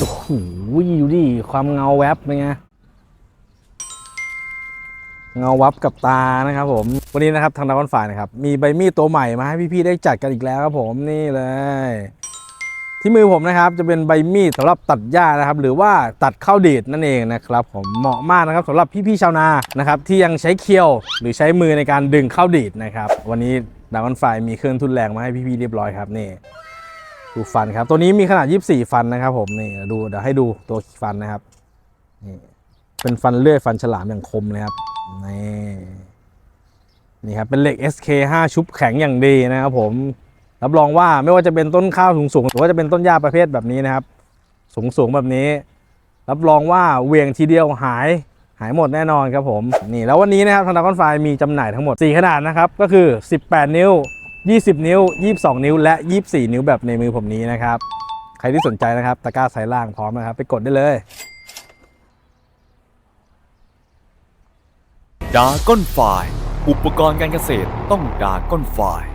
โอ้โหดูดิความเงาแวบเป็นไงเงาวับกับตานะครับผม วันนี้นะครับทางดาวน์ฝ่ายนะครับ มีใบมีดตัวใหม่มาให้พี่ๆได้จัดกันอีกแล้วครับผมนี่เลย ที่มือผมนะครับ จะเป็นใบมีดสำหรับตัดหญ้านะครับ หรือว่าตัดข้าวดีดนั่นเองนะครับ ผมเหมาะมากนะครับสำหรับพี่ๆชาวนานะครับ ที่ยังใช้เคียวหรือใช้มือในการดึงข้าวดีดนะครับ วันนี้ดาวน์ฝ่ายมีเครื่องทุนแรงมาให้พี่ๆเรียบร้อยครับนี่ ดูฟันครับ ตัวนี้มีขนาด 24 ฟันนะครับ ผมนี่ดูเดี๋ยวให้ดูตัวฟันนะครับนี่เป็นฟันเลื่อยฟันฉลามอย่างคมเลยครับนี่นี่ครับเป็นเหล็ก SK5 ชุบแข็งอย่างดีนะครับ ผมรับรองว่าไม่ว่าจะเป็นต้นข้าวสูงๆหรือว่าจะเป็นต้นหญ้าประเภทแบบนี้นะครับ สูงๆแบบนี้ รับรองว่าเวียงทีเดียวหายหายหมดแน่นอนครับผมนี่แล้ววันนี้นะครับทางดาวคอนไฟมีจำหน่ายทั้งหมด 4 ขนาดนะครับ ก็คือ 18 นิ้ว 20 นิ้ว 22 นิ้ว และ 24 นิ้วแบบในมือผมนี้นะครับ ใครที่สนใจนะครับ ตะกร้าสายล่างพร้อมนะครับ ไปกดได้เลยดาก้อนไฟล์อุปกรณ์การเกษตรต้องดาก้อนไฟล์